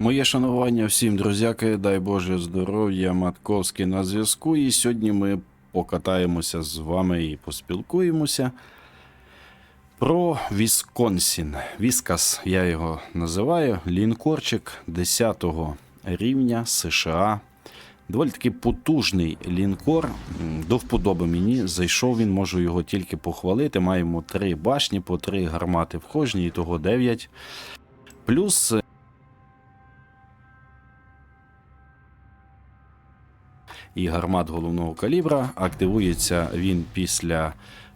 Моє шанування всім, друзяки, дай Боже здоров'я, Матковський на зв'язку. І сьогодні ми покатаємося з вами і поспілкуємося про Вісконсін. Віскас, я його називаю. Лінкорчик 10 рівня США. Доволі таки потужний лінкор. До вподоби мені. Зайшов він, можу його тільки похвалити. Маємо три башні по три гармати в кожній, і того 9. Плюс і гармат головного калібра. Активується він після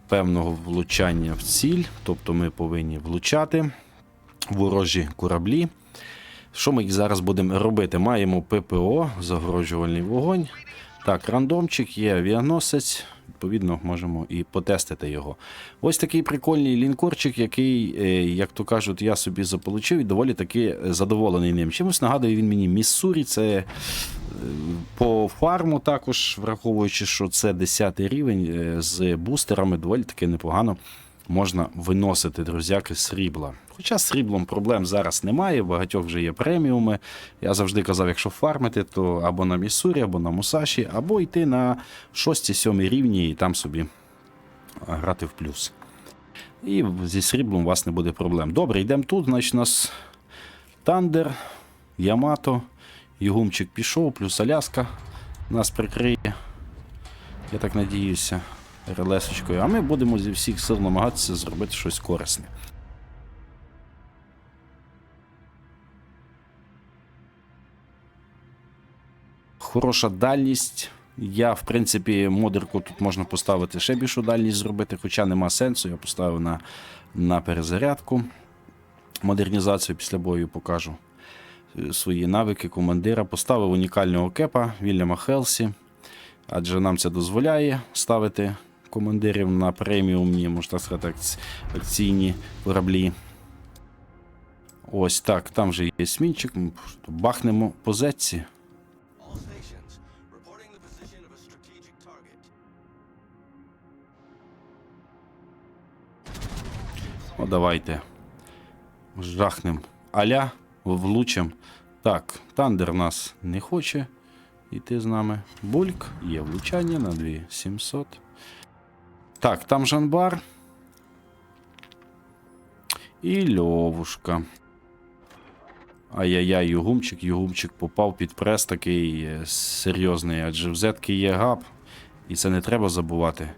певного влучання в ціль, тобто ми повинні влучати ворожі кораблі. Що ми зараз будемо робити? Маємо ППО, загрожувальний вогонь. Так, рандомчик є авіаносець. Відповідно, можемо і потестити його. Ось такий прикольний лінкорчик, який, е, як то кажуть, я собі заполучив і доволі таки задоволений ним. Чимось нагадує він мені Міссурі. Це е, по фарму також, враховуючи, що це 10 рівень е, з бустерами, доволі таки непогано можна виносити друзяки срібла. Хоча з сріблом проблем зараз немає, багатьох вже є преміуми. Я завжди казав, якщо фармити, то або на Міссурі, або на Мусаші, або йти на 6-7 рівні і там собі грати в плюс. І зі сріблом у вас не буде проблем. Добре, йдемо тут. Значить, у нас Тандер, Ямато, Югумчик пішов, плюс Аляска нас прикриє. Я так надіюся, релесочкою. А ми будемо зі всіх сил намагатися зробити щось корисне. Хороша дальність. Я, в принципі, модерку тут можна поставити ще більшу дальність зробити, хоча нема сенсу. Я поставив на, на перезарядку. Модернізацію після бою покажу е, свої навики командира. Поставив унікального кепа Вільяма Хелсі, адже нам це дозволяє ставити командирів на преміумні, можна сказати, акційні кораблі. Ось так, там вже є смінчик. Бахнемо по зетці. О, давайте. Жахнем. Аля, влучим. Так, Тандер нас не хоче йти з нами. Бульк, є влучання на 2700. Так, там Жанбар. І льовушка. Ай-яй-яй, Югумчик, Югумчик попав під прес такий е, серйозний, адже в зетки є габ, і це не треба забувати.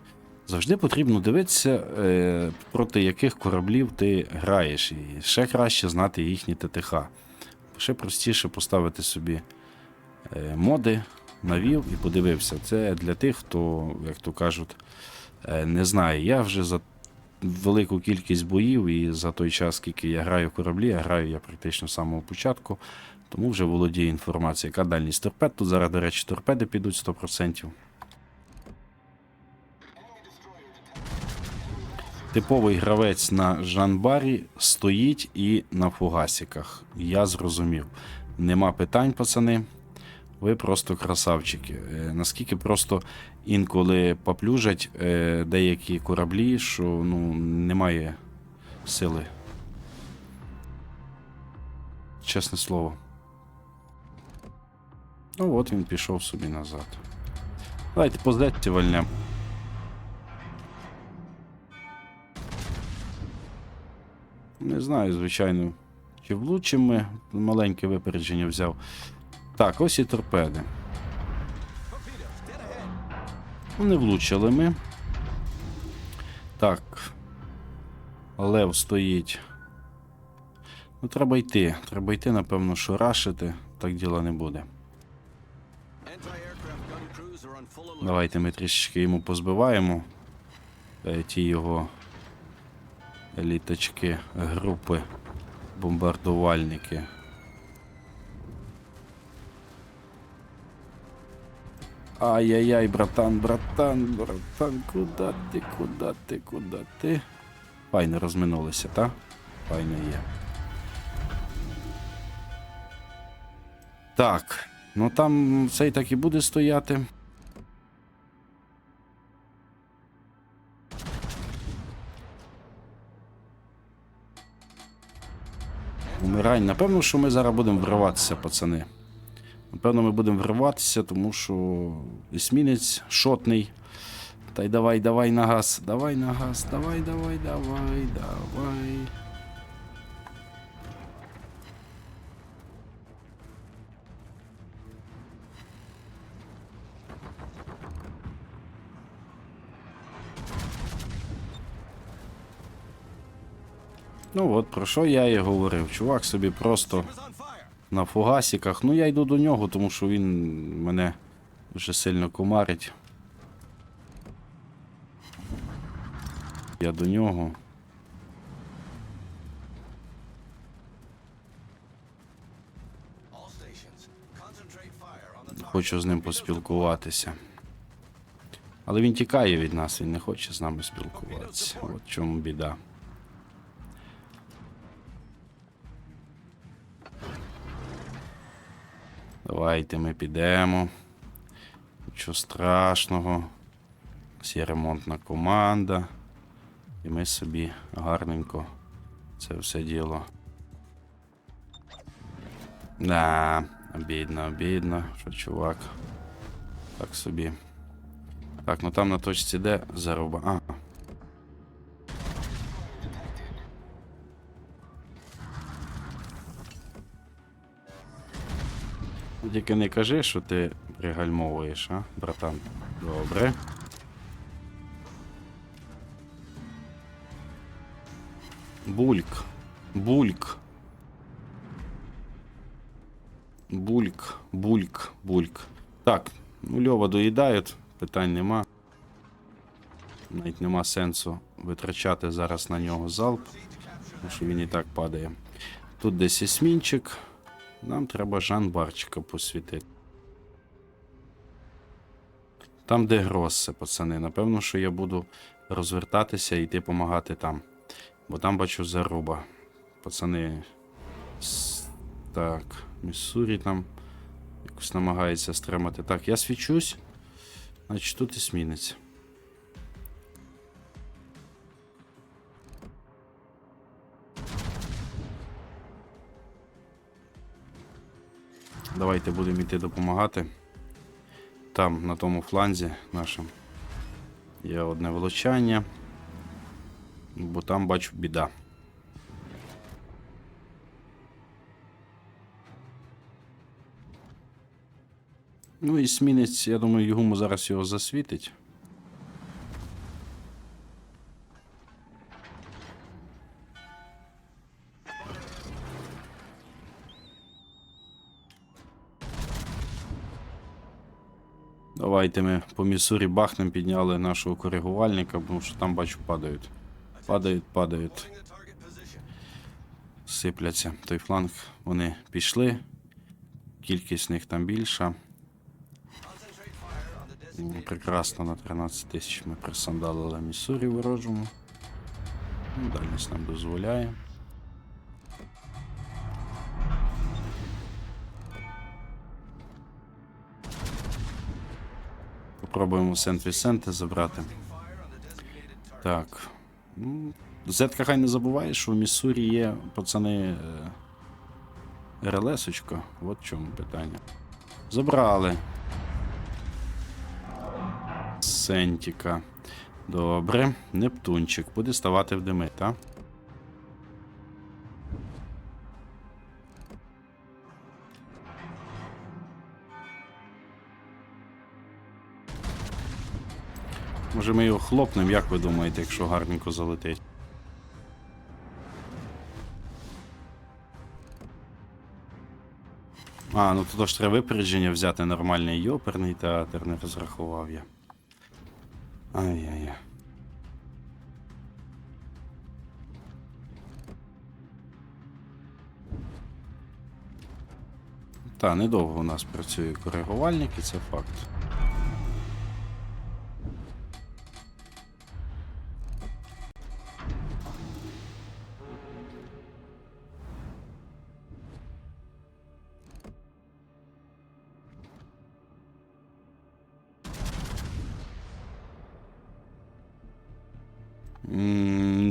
Завжди потрібно дивитися, е, проти яких кораблів ти граєш, і ще краще знати їхні ТТХ. Ще простіше поставити собі е, моди, навів і подивився. Це для тих, хто, як то кажуть, е, не знає. Я вже за велику кількість боїв і за той час, скільки я граю кораблі, а граю я практично з самого початку, тому вже володію інформацією, яка дальність торпед. Тут зараз, до речі, торпеди підуть 100%. Типовий гравець на Жанбарі стоїть і на фугасіках. Я зрозумів. Нема питань, пацани. Ви просто красавчики. Е, наскільки просто інколи поплюжать е, деякі кораблі, що ну, немає сили. Чесне слово. Ну от він пішов собі назад. Давайте по здатті вальнем. Не знаю, звичайно, чи влучимо. Маленьке випередження взяв. Так, ось і торпеди. Не влучили ми. Так. Лев стоїть. Ну, треба йти. Треба йти, напевно, що рашити. Так діла не буде. Давайте ми трішечки йому позбиваємо. Е, Ті його літачки, групи, бомбардувальники. Ай-яй-яй, братан, братан, братан, куда ти, куда ти, куда ти? Файно розминулися, та? Файно є. Так, ну там цей так і буде стояти. Умирає. Напевно, що ми зараз будемо вриватися, пацани. Напевно, ми будемо вриватися, тому що есмінець шотний. Та й давай, давай на газ, давай на газ, давай, давай, давай, давай. Ну от про що я і говорив. Чувак собі просто на фугасиках. Ну я йду до нього, тому що він мене вже сильно комарить. Я до нього. Хочу з ним поспілкуватися. Але він тікає від нас, він не хоче з нами спілкуватися. От чому біда. Давайте ми підемо. Нічого страшного. Є ремонтна команда. І ми собі гарненько це все діло. Да, обідно, обідно, що чувак. Так собі. Так, ну там на точці де заруба. А. Тільки не кажи, що ти пригальмовуєш, а, братан. Добре. Бульк. Бульк. Бульк, бульк, бульк. Так, ну Льова доїдають, питань нема. Навіть нема сенсу витрачати зараз на нього залп, тому що він і так падає. Тут десь есмінчик. Нам треба Жан Барчика посвітити. Там, де Гроссе, пацани. Напевно, що я буду розвертатися і йти допомагати там. Бо там бачу заруба. Пацани. Так, Міссурі там якось намагається стримати. Так, я свічусь. Значить, тут есмінець. Давайте будемо йти допомагати. Там, на тому фланзі нашому, є одне влучання. Бо там бачу біда. Ну і смінець, я думаю, йому зараз його засвітить. Давайте ми по Міссурі бахнем підняли нашого коригувальника, тому що там бачу падають. Падають, падають, сипляться. Той фланг вони пішли. Кількість них там більша. Designated Прекрасно на 13 тисяч ми присандалили Міссурі ворожому. Ну, Дальність нам дозволяє. Попробуємо Сент-Вісенте забрати. Так. Ну, Зетка хай не забуває, що в Міссурі є, пацани, е, РЛС-очка. От в чому питання. Забрали. Сентіка. Добре. Нептунчик буде ставати в дими, так? Може ми його хлопнемо, як ви думаєте, якщо гарненько залетить? А, ну тут ж треба випередження взяти нормальний йоперний театр, не розрахував я. Ай-яй-яй. Та, недовго у нас працює коригувальник, і це факт.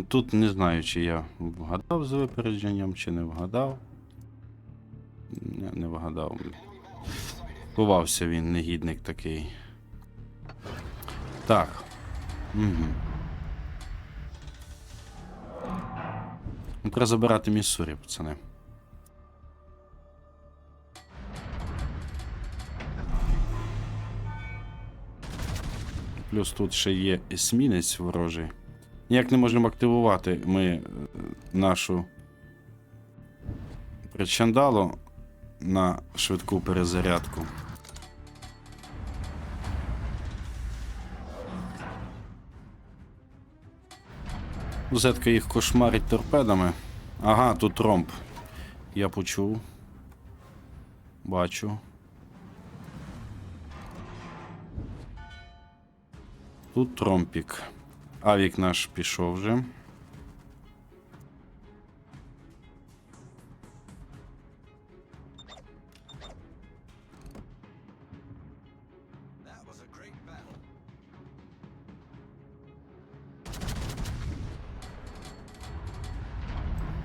Тут не знаю, чи я вгадав з випередженням, чи не вгадав. нагадав. Ховався він, негідник такий. Так. Угу. Треба забирати Міссурі, пацани. Плюс тут ще є есмінець ворожий. Ніяк не можемо активувати ми е, нашу причандалу на швидку перезарядку. Зетка їх кошмарить торпедами. Ага, тут ромб. Я почув. Бачу. Тут тромпік. Авік наш пішов вже.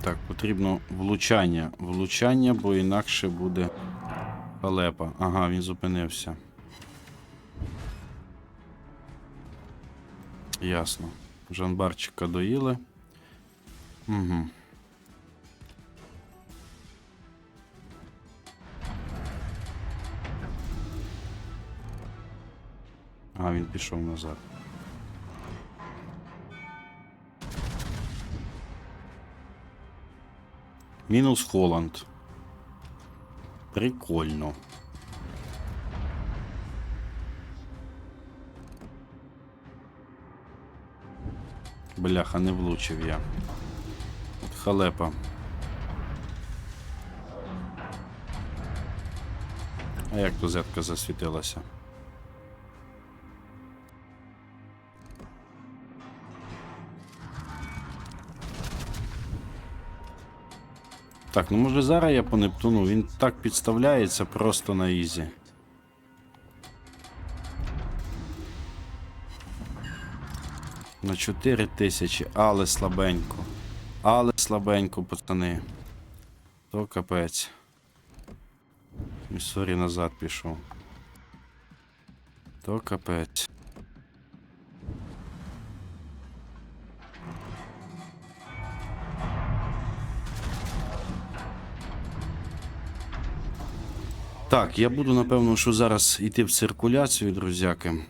Так, потрібно влучання. Влучання, бо інакше буде халепа. Ага, він зупинився. Ясно. Жанбарчика доїли. Угу. А, він пішов назад. Мінус Холланд. Прикольно. Бляха, не влучив я. От халепа. А як то зетка засвітилася? Так, ну може зараз я по Нептуну, він так підставляється просто на ізі. На 4 тисячі, але слабенько. Але слабенько, пацани. То капець. Міссорі назад пішов. То капець. Так, я буду напевно, що зараз йти в циркуляцію, друзяки.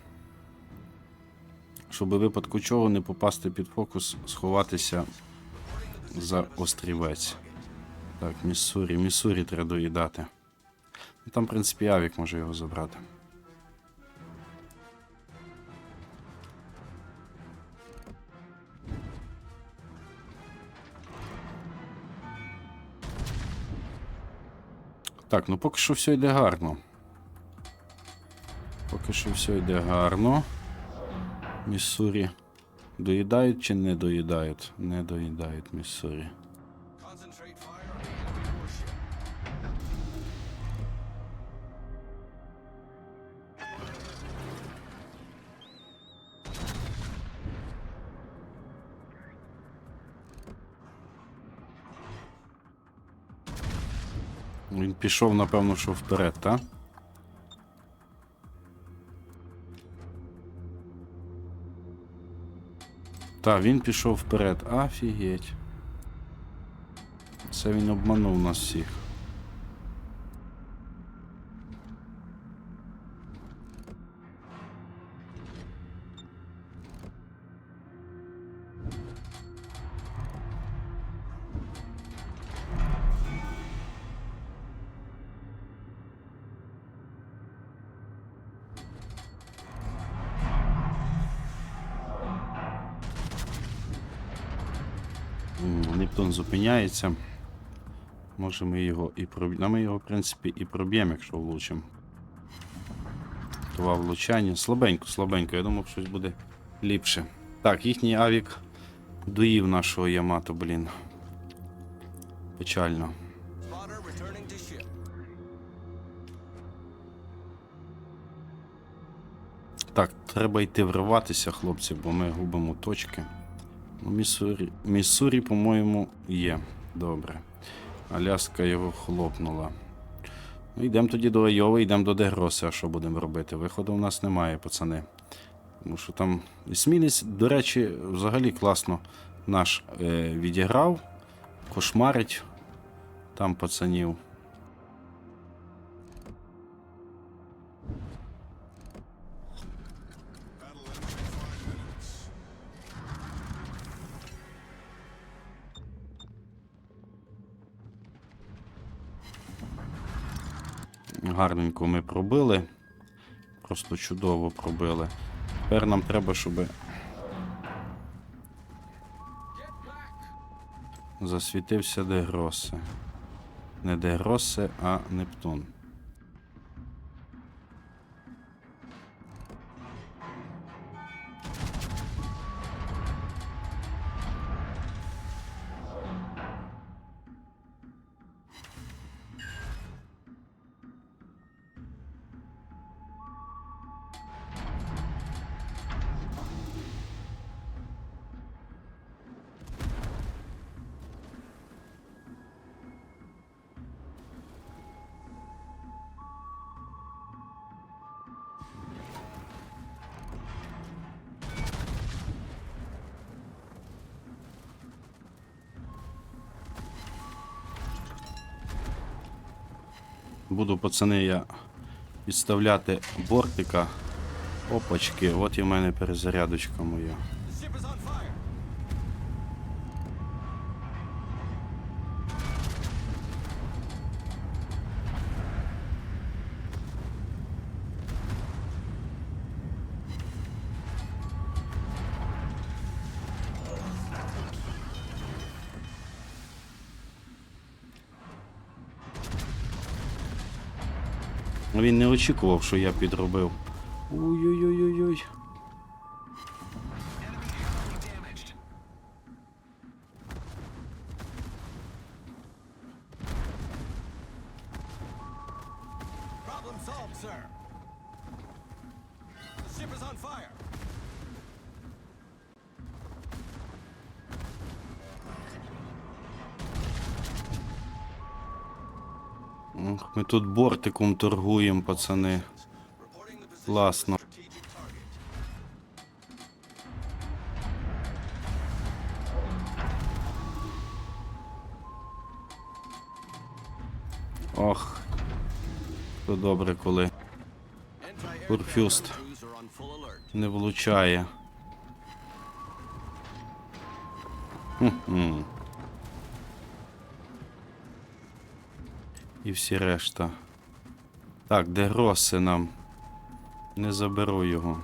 Щоб випадку чого не попасти під фокус, сховатися за острівець. Так, Міссурі, Міссурі треба доїдати. Ну, Там, в принципі, Авік може його забрати. Так, ну поки що все йде гарно. Поки що все йде гарно. Міссурі. Доїдають чи не доїдають? Не доїдають Міссурі. Він пішов, напевно, що вперед, так? Так, він пішов вперед. Офігеть. Це він обманув нас всіх. Зупиняється. Може ми його і проб'ємо. Ми його, в принципі, і проб'ємо, якщо влучимо. Два влучання. Слабенько, слабенько. Я думав, щось буде ліпше. Так, їхній авік доїв нашого Ямато, блін. Печально. Так, треба йти вриватися, хлопці, бо ми губимо точки. Ну, Міссурі, Міссурі, по-моєму, є. Добре. Аляска його хлопнула. Ну, йдемо тоді до Айови, йдемо до Дегроси, а що будемо робити? Виходу у нас немає, пацани. Тому що там Есмінець, до речі, взагалі класно наш е, відіграв, кошмарить там пацанів. Гарненько ми пробили. Просто чудово пробили. Тепер нам треба, щоб засвітився Дегросе. Не Дегросе, а Нептун. Буду, пацани, я підставляти бортика. Опачки, от і в мене перезарядочка моя. Він не очікував, що я підробив. Ой-ой-ой-ой-ой. Problem solved, sir. The ship is on fire. Ми тут бортиком торгуємо, пацани. Класно. Ох. То добре, коли alert. не влучає. Хм-хм. І всі решта. Так, де Гроси нам? Не заберу його.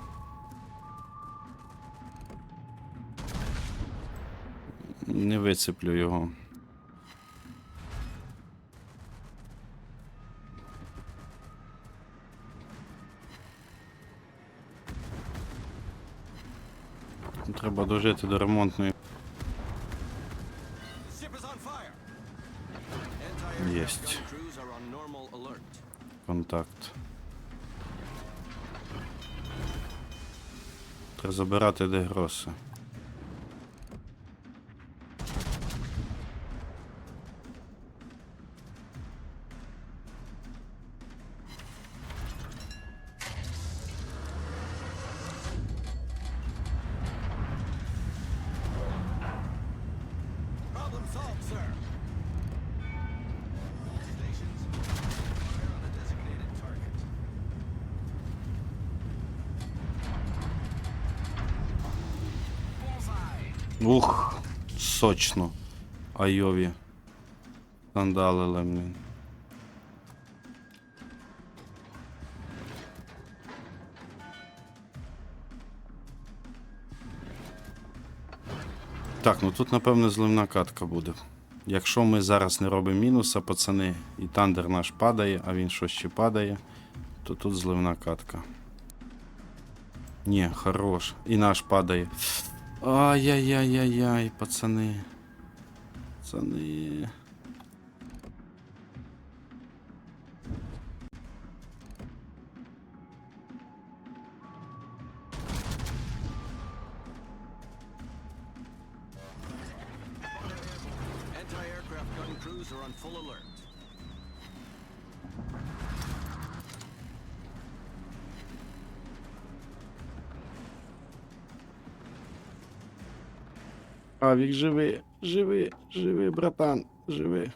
Не вицеплю його. Треба дожити до ремонтної. The Контакт. Треба забирати де сочно. Айові. Скандалили, блін. Так, ну тут, напевно, зливна катка буде. Якщо ми зараз не робимо мінуса, пацани, і тандер наш падає, а він щось ще падає, то тут зливна катка. Ні, хорош. І наш падає. Ай-яй-яй-яй-яй, пацани. Пацани. Авік, живи, живи, живи, братан, живи.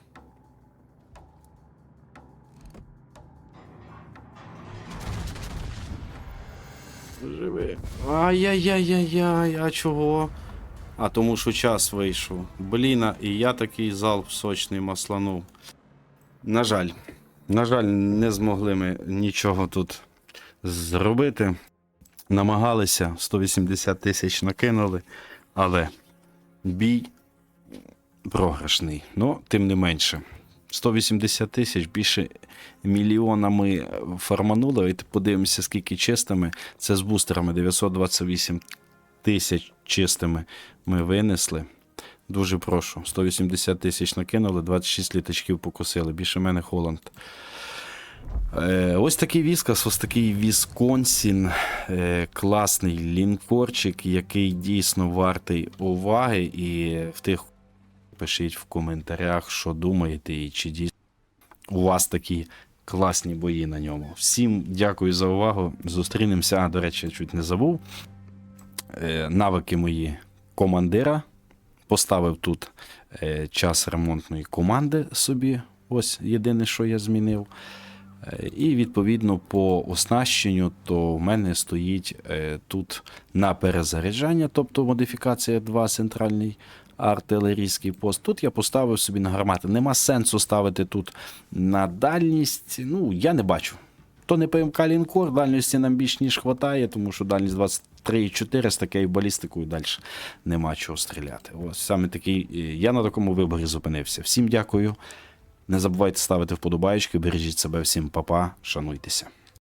Живи. Ай-яй-яй-яй-яй, а чого? А тому що час вийшов. Блін, і я такий залп сочний масланув. На жаль, на жаль, не змогли ми нічого тут зробити. Намагалися, 180 тисяч накинули, але бій програшний. Ну, тим не менше. 180 тисяч більше мільйона ми фарманули. І подивимося, скільки чистими. Це з бустерами 928 тисяч чистими ми винесли. Дуже прошу. 180 тисяч накинули, 26 літачків покосили. Більше мене Холланд. Е, ось такий Віскас, ось такий Вісконсін. Е, класний лінкорчик, який дійсно вартий уваги. І в тих пишіть в коментарях, що думаєте, і чи дійсно у вас такі класні бої на ньому. Всім дякую за увагу. Зустрінемося. А, до речі, чуть не забув. Е, навики мої командира. Поставив тут час ремонтної команди собі. Ось єдине, що я змінив. І відповідно по оснащенню, то в мене стоїть е, тут на перезаряджання, тобто модифікація 2 центральний артилерійський пост. Тут я поставив собі на гармати. Нема сенсу ставити тут на дальність. Ну, я не бачу. То не ПМК лінкор, дальності нам більш ніж хватає, тому що дальність 23,4 з такою балістикою далі нема чого стріляти. Ось саме такий. е, Я на такому виборі зупинився. Всім дякую. Не забувайте ставити вподобайки, бережіть себе всім, папа, шануйтеся.